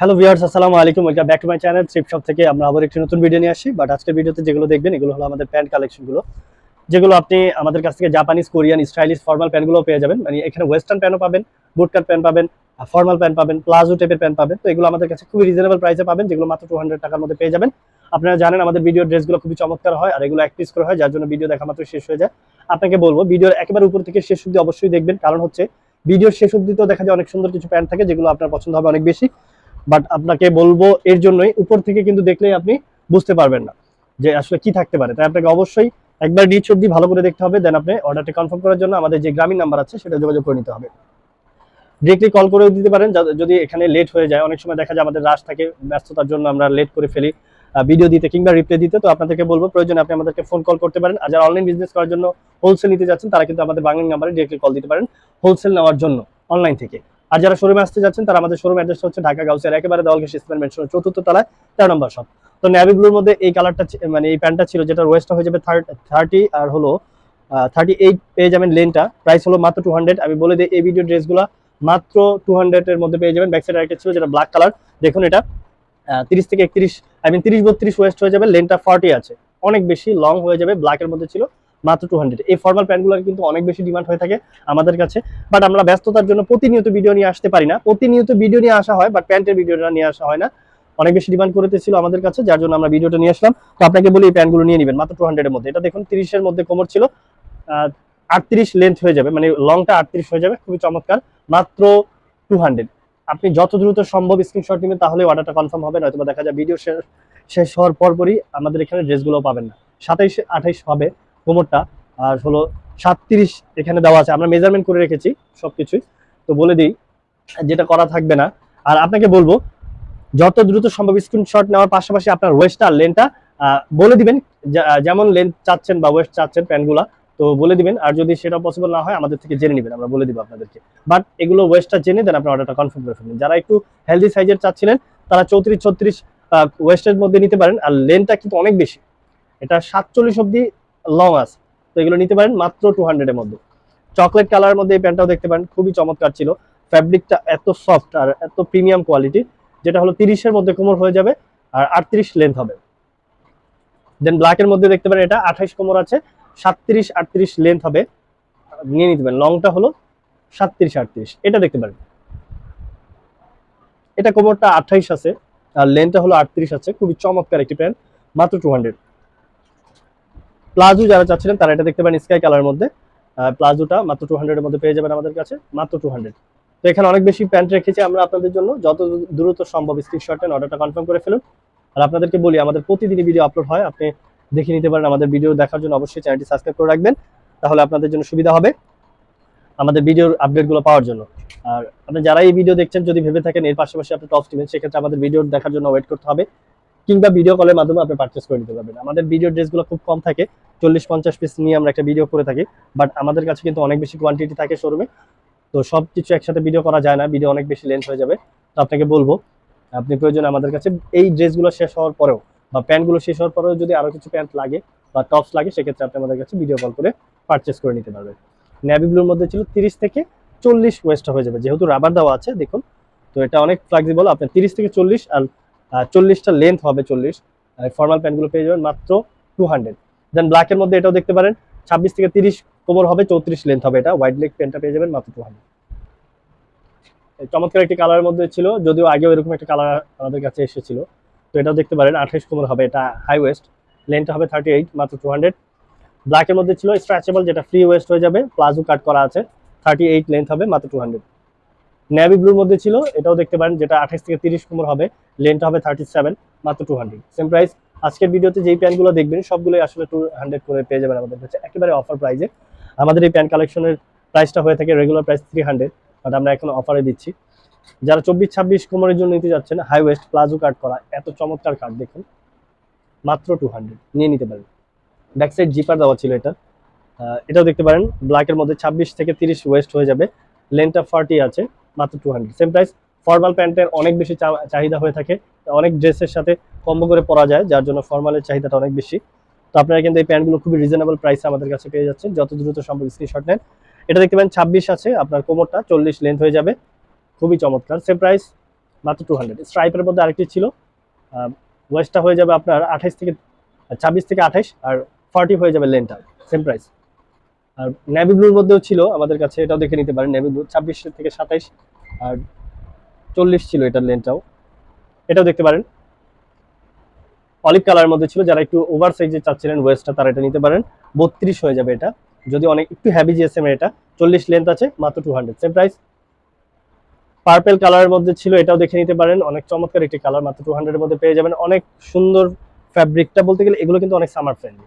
Hello viewers আসসালামু আলাইকুম। Welcome back to my channel Trip Shop থেকে আমরা আবার একটি নতুন ভিডিও নিয়ে আসি। বাট আজকের ভিডিওতে যেগুলো দেখবেন, এগুলো হলো আমাদের প্যান্ট কালেকশনগুলো যেগুলো আপনি আমাদের কাছ থেকে জাপানিজ কোরিয়ান স্টাইলিশ ফর্মাল প্যান্টগুলো পেয়ে যাবেন। মানে এখানে ওয়েস্টার্ন প্যান্টও পাবেন বুটকাট প্যান্ট পাবেন ফর্মাল প্যান্ট পাবেন প্লাজো টাইপের প্যান্ট পাবেন। তো এগুলো আমাদের কাছে খুবই রিজনেবল প্রাইসে পাবেন, যেগুলো মাত্র টু হান্ড্রেড টাকার মধ্যে পেয়ে যাবেন। আপনারা জানেন, আমাদের ভিডিও ড্রেসগুলো খুবই চমৎকার হয়, আর এগুলো এক পিস করে হয়, যার জন্য ভিডিও দেখা মাত্র শেষ হয়ে যায়। আপনাকে বলব ভিডিওর একেবারে উপর থেকে শেষ অব্দি অবশ্যই দেখবেন। কারণ হচ্ছে ভিডিওর শেষ অব্দি তো দেখা যায় অনেক সুন্দর কিছু প্যান্ট থাকে, যেগুলো আপনার পছন্দ হবে অনেক বেশি। বাট আপনাকে বলব এর জন্যই উপর থেকে কিন্তু দেখলেই আপনি বুঝতে পারবেন না যে আসলে কি থাকতে পারে। তাই আপনাকে অবশ্যই একবার নিচ অব্দি ভালো করে দেখতে হবে দেন আপনি অর্ডারটি কনফার্ম করার জন্য আমাদের যে গ্রামীণ নাম্বার আছে সেটা যোগাযোগ করে নিতে হবে। ডিরেক্টলি কল করেও দিতে পারেন যদি এখানে লেট হয়ে যায়, অনেক সময় দেখা যায় আমাদের রাশ থাকে, ব্যস্ততার জন্য আমরা লেট করে ফেলি ভিডিও দিতে কিংবা রিপ্লাই দিতে, তো আপনাদেরকে বলব, প্রয়োজনে আপনি আমাদেরকে ফোন কল করতে পারেন। আর যারা অনলাইন বিজনেস করার জন্য হোলসেল নিতে যাচ্ছেন, তারা কিন্তু আমাদের বাংলা নাম্বারে ডিরেক্টলি কল দিতে পারেন হোলসেল নেওয়ার জন্য অনলাইন থেকে। আর যারা শোরুমে আসতে যাচ্ছেন, তারা আমাদের শোরুম অ্যাড্রেস হচ্ছে ঢাকা গাউসের একেবারে দলঘেস ইসলাম মেনশন চতুর্থ তলায় তেরো নম্বর শপ তো ন্যাভি ব্লুর মধ্যে এই কালারটা মানে এই প্যান্টটা ছিল, যেটা ওয়েস্টটা হয়ে যাবে থার্টি আর হলো থার্টি এইট পেয়ে যাবেন লেনটা প্রাইস হলো মাত্র টু হান্ড্রেড আমি বলে দিই, এই ভিডিও ড্রেসগুলো মাত্র টু এর মধ্যে পেয়ে যাবেন। ব্যাক সাইড আরেকটা ছিল, যেটা ব্ল্যাক কালার দেখুন এটা তিরিশ থেকে একত্রিশ আই মিন তিরিশ বত্রিশ ওয়েস্ট হয়ে যাবে লেনটা ফর্টি আছে। অনেক বেশি লং হয়ে যাবে ব্ল্যাকের মধ্যে ছিল। মাত্র টু হান্ড্রেড এই ফর্মাল প্যান্টগুলোর কিন্তু অনেক বেশি ডিমান্ড হয়ে থাকে আমাদের কাছে। বাট আমরা ব্যস্ততার জন্য প্রতিনিয়ত ভিডিও নিয়ে আসতে পারি না। প্রতিনিয়ত ভিডিও নিয়ে আসা হয় বাট প্যান্টের ভিডিওটা নিয়ে আসা হয় না। অনেক বেশি ডিমান্ড করতেছিল আমাদের কাছে, যার জন্য আমরা ভিডিওটা নিয়ে আসলাম। তো আপনাকে বলি এই প্যান্টগুলো নিয়ে নেবেন, মাত্র টু হান্ড্রেডের মধ্যে। এটা দেখুন, তিরিশের মধ্যে কোমর ছিল আটত্রিশ লেন্থ হয়ে যাবে। মানে লংটা আটত্রিশ হয়ে যাবে, খুবই চমৎকার। মাত্র টু হান্ড্রেড আপনি যত দ্রুত সম্ভব স্ক্রিনশট নেবেন, তাহলে অর্ডারটা কনফার্ম হবে নয়তো দেখা যায় ভিডিও শেষ শেষ হওয়ার পরপরই আমাদের এখানে ড্রেসগুলো পাবেন না। সাতাইশ, আঠাইশ হবে। কোমরটা, আর হলো সাতত্রিশ এখানে দেওয়া আছে। আমরা মেজারমেন্ট করে রেখেছি সবকিছুই। তো বলে দিই, যেটা করা থাকবে না। আর আপনাকে বলব, যত দ্রুত সম্ভব স্ক্রিনশট নেওয়ার পাশাপাশি আপনার ওয়েস্ট আর লেনটা বলে দিবেন যেমন লেন্থ চাচ্ছেন বা ওয়েস্ট চাচ্ছেন প্যান্টগুলা, তো বলে দিবেন। আর যদি সেটা পসিবল না হয়, আমাদের থেকে জেনে নেবেন, আমরা বলে দিব আপনাদেরকে। বাট এগুলো ওয়েস্টটা জেনে দেন আপনি অর্ডারটা কনফার্ম করে ফেলবেন। যারা একটু হেলদি সাইজের চাচ্ছিলেন, তারা চৌত্রিশ, ছত্রিশ ওয়েস্টের মধ্যে নিতে পারেন। আর লেনটা কিন্তু অনেক বেশি। এটা সাতচল্লিশ অব্দি লং আছে। তো এগুলো নিতে পারেন মাত্র টু হান্ড্রেডের মধ্যে। চকলেট কালারের মধ্যে এই প্যান্টটাও দেখতে পারেন, খুবই চমৎকার ছিল। ফ্যাব্রিকটা এত সফট আর এত প্রিমিয়াম কোয়ালিটি যেটা হলো তিরিশের মধ্যে কোমর হয়ে যাবে আর আটত্রিশ লেন্থ হবে। দেন ব্ল্যাকের মধ্যে দেখতে পারেন এটা আঠাইশ কোমর আছে, সাতত্রিশ, আটত্রিশ লেন্থ হবে। নিয়ে নিতে পারেন লংটা হলো সাতত্রিশ, আটত্রিশ। এটা দেখতে পারেন। এটা কোমরটা আঠাইশ আছে আর লেন্থটা হলো আটত্রিশ আছে, খুবই চমৎকার একটি প্যান্ট, মাত্র টু হান্ড্রেড প্লাজো যারা চাচ্ছিলেন, তারা এটা দেখতে পারেন স্কাই কালার মধ্যে। প্লাজোটা মাত্র টু হান্ড্রেডের মধ্যে পেয়ে যাবেন আমাদের কাছে, মাত্র টু হান্ড্রেড তো এখানে অনেক বেশি প্যান্ট রেখেছি আমরা আপনাদের জন্য। যত দ্রুত সম্ভব স্ক্রিনশট নেন অর্ডারটা কনফার্ম করে ফেলুন। আর আপনাদেরকে বলি, আমাদের প্রতিদিনই ভিডিও আপলোড হয়। আপনি দেখে নিতে পারেন, আমাদের ভিডিও দেখার জন্য অবশ্যই চ্যানেলটি সাবস্ক্রাইব করে রাখবেন। তাহলে আপনাদের জন্য সুবিধা হবে আমাদের ভিডিওর আপডেটগুলো পাওয়ার জন্য। আর আপনি যারা এই ভিডিও দেখছেন, যদি ভেবে থাকেন এর পাশাপাশি আপনি টপ নেবেন সেক্ষেত্রে আমাদের ভিডিও দেখার জন্য ওয়েট করতে হবে। কিংবা ভিডিও কলের মাধ্যমে আপনি পারচেস করে নিতে পারবেন। আমাদের ভিডিও ড্রেসগুলো খুব কম থাকে, চল্লিশ পঞ্চাশ পিস নিয়ে আমরা একটা ভিডিও করে থাকি। বাট আমাদের কাছে কিন্তু অনেক বেশি কোয়ান্টিটি থাকে শোরুমে তো সব কিছু একসাথে ভিডিও করা যায় না ভিডিও অনেক বেশি লেন্থ হয়ে যাবে। তো আপনাকে বলব, আপনি প্রয়োজন আমাদের কাছে এই ড্রেসগুলো শেষ হওয়ার পরেও বা প্যান্টগুলো শেষ হওয়ার পরেও যদি আরও কিছু প্যান্ট লাগে বা টপস লাগে, সেক্ষেত্রে আপনি আমাদের কাছে ভিডিও কল করে পারচেস করে নিতে পারবেন। ন্যাভি ব্লুর মধ্যে ছিল তিরিশ থেকে চল্লিশ ওয়েস্ট হয়ে যাবে। যেহেতু রাবার দেওয়া আছে, দেখুন। তো এটা অনেক ফ্লেক্সিবল আপনার তিরিশ থেকে চল্লিশ আর চল্লিশটা লেন্থ হবে চল্লিশ। ফর্মাল প্যান্টগুলো পেয়ে যাবেন মাত্র টু হান্ড্রেড দেন ব্ল্যাকের মধ্যে এটাও দেখতে পারেন, ছাব্বিশ থেকে তিরিশ কোমর হবে, চৌত্রিশ লেন্থ হবে এটা। হোয়াইট লেগ প্যান্টটা পেয়ে যাবেন মাত্র টু হান্ড্রেড চমৎকার একটি কালারের মধ্যে ছিল, যদিও আগেও এরকম একটা কালার আমাদের কাছে এসেছিল। তো এটাও দেখতে পারেন, আঠাইশ কোমর হবে এটা হাই ওয়েস্ট লেন্থটা হবে থার্টি এইট মাত্র টু হান্ড্রেড ব্ল্যাকের মধ্যে ছিল স্ট্রেচেবল যেটা ফ্রি ওয়েস্ট হয়ে যাবে, প্লাজো কাট করা আছে। থার্টি এইট লেন্থ হবে, মাত্র টু হান্ড্রেড নেভি ব্লুর মধ্যে ছিল, এটাও দেখতে পারেন, যেটা আঠাশ থেকে তিরিশ কোমর হবে লেন্থটা হবে থার্টি সেভেন মাত্র টু হান্ড্রেড সেম প্রাইস আজকের ভিডিওতে যেই প্যান্টগুলো দেখবেন, সবগুলোই আসলে টু হান্ড্রেড করে পেয়ে যাবেন আমাদের কাছে, একেবারে অফার প্রাইসে আমাদের এই প্যান্ট কালেকশনের প্রাইসটা হয়ে থাকে regular price three hundred but আমরা এখন অফারে দিচ্ছি। যারা চব্বিশ ছাব্বিশ কোমরের জন্য নিতে যাচ্ছেন হাই ওয়েস্ট প্লাজো কাট করা, এত চমৎকার কাট দেখুন। মাত্র টু হান্ড্রেড নিয়ে নিতে পারেন। ব্যাক সাইড জিপার দেওয়া ছিল এটা। এটাও দেখতে পারেন ব্ল্যাকের মধ্যে ছাব্বিশ থেকে তিরিশ ওয়েস্ট হয়ে যাবে। লেন্থটা ফার্টি আছে। মাত্র two hundred same price formal প্যান্টের অনেক বেশি চাহিদা হয়ে থাকে। অনেক ড্রেসের সাথে কম্বো করে পরা যায়, যার জন্য ফর্মালের চাহিদাটা অনেক বেশি। তো আপনারা কিন্তু এই প্যান্টগুলো খুবই রিজনেবল প্রাইসে আমাদের কাছে পেয়ে যাচ্ছেন। যত দ্রুত সম্ভব স্ক্রিনশট নেন। এটা দেখতে পারেন ছাব্বিশ আছে, আপনার কোমরটা চল্লিশ লেন্থ হয়ে যাবে। খুবই চমৎকার। সেম প্রাইস মাত্র টু হান্ড্রেড স্ট্রাইপের মধ্যে আরেকটি ছিল। ওয়েস্টটা হয়ে যাবে আপনার আঠাইশ থেকে, ছাব্বিশ থেকে আঠাইশ আর ফর্টি হয়ে যাবে লেনটা সেম প্রাইস আর নেভি ব্লুর মধ্যেও ছিল আমাদের কাছে, এটাও দেখে নিতে পারেন। নেভি ব্লু ছাব্বিশ থেকে সাতাইশ। আর চল্লিশ ছিল এটার লেনটাও এটাও দেখতে পারেন। অলিভ কালারের মধ্যে ছিল, যারা একটু ওভার সাইজে চাচ্ছিলেন ওয়েস্টটা তারা এটা নিতে পারেন। বত্রিশ হয়ে যাবে এটা। যদি অনেক, একটু হ্যাভি জিএসএম এটা। চল্লিশ লেন্থ আছে, মাত্র two hundred same price purple কালারের মধ্যে ছিল, এটাও দেখে নিতে পারেন। অনেক চমৎকার একটি কালার মাত্র টু হান্ড্রেডের মধ্যে পেয়ে যাবেন। অনেক সুন্দর ফ্যাব্রিকটা বলতে গেলে, এগুলো কিন্তু অনেক সামার ফ্রেন্ডলি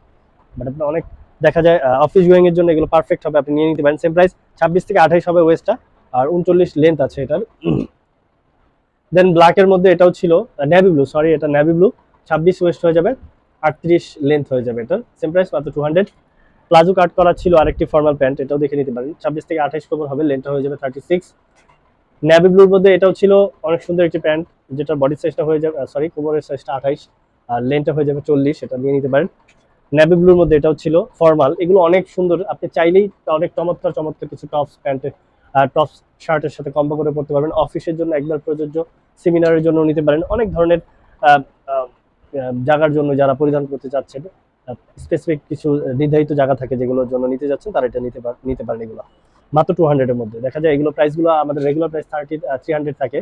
বাট আপনি অনেক দেখা যায় অফিস গোয়িং এর জন্য এগুলো পারফেক্ট হবে, আপনি নিয়ে নিতে পারেন। সেম প্রাইস ছাব্বিশ থেকে আঠাইশ হবে ওয়েস্টটা আর উনচল্লিশ লেন্থ আছে এটার। দেন ব্ল্যাকের মধ্যে এটাও ছিল নেভি ব্লু সরি এটা নেভি ব্লু ছাব্বিশ ওয়েস্ট হয়ে যাবে আটত্রিশ লেন্থ হয়ে যাবে এটার। সেম প্রাইস মাত্র টু হান্ড্রেড প্লাজো কাট করা ছিল আরেকটি ফর্মাল প্যান্ট এটাও দেখে নিতে পারেন। ছাব্বিশ থেকে আঠাইশ কোমর হবে লেন্থটা হয়ে যাবে থার্টি সিক্স নেভি ব্লুর মধ্যে এটাও ছিল অনেক সুন্দর একটি প্যান্ট যেটা বডি সাইজটা হয়ে যাবে সরি কোমরের সাইজটা আঠাইশ আর লেন্থটা হয়ে যাবে চল্লিশ এটা নিয়ে নিতে পারেন। নেভি ব্লুর মধ্যে এটাও ছিল ফর্মাল এগুলো অনেক সুন্দর আপনি চাইলেই অনেক চমৎকার চমৎকার কিছু টপস প্যান্টের টপস শার্টের সাথে কম্বো করে পড়তে পারবেন। অফিসের জন্য একবার প্রযোজ্য সেমিনারের জন্য নিতে পারেন। অনেক ধরনের জায়গার জন্য যারা পরিধান করতে চাচ্ছেন স্পেসিফিক কিছু নির্ধারিত জায়গা থাকে যেগুলোর জন্য নিতে যাচ্ছেন, তারা এটা নিতে নিতে পারেন এগুলো। মাত্র টু হান্ড্রেডের মধ্যে। দেখা যায় এগুলো প্রাইসগুলো আমাদের regular price thirty three hundred থাকে।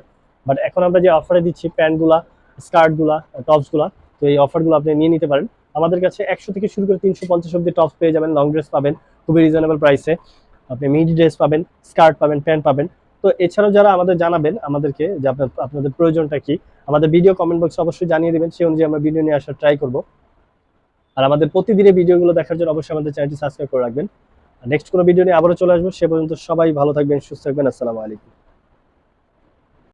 বাট এখন আমরা যে অফারে দিচ্ছি প্যান্টগুলা স্কার্টগুলা টপসগুলা তো এই অফারগুলো আপনি নিয়ে নিতে পারেন। আমাদের কাছে একশো থেকে শুরু করে তিনশো পঞ্চাশ অব্দি টপস পেয়ে যাবেন লং ড্রেস পাবেন, খুবই রিজনেবল প্রাইসে আপনি মিডি ড্রেস পাবেন, স্কার্ট পাবেন, প্যান্ট পাবেন। তো এছাড়াও যারা আমাদের জানাবেন, আমাদেরকে যে আপনার, আপনাদের প্রয়োজনটা কি, আমাদের ভিডিও কমেন্ট বক্সে অবশ্যই জানিয়ে দেবেন, সেই অনুযায়ী আমরা ভিডিও নিয়ে আসার ট্রাই করব। আর আমাদের প্রতিদিনের ভিডিওগুলো দেখার জন্য অবশ্যই আমাদের চ্যানেলটি সাবস্ক্রাইব করে রাখবেন। নেক্সট কোনো ভিডিও নিয়ে আবারও চলে আসব, সে পর্যন্ত সবাই ভালো থাকবেন, সুস্থ থাকবেন, আসসালামু আলাইকুম।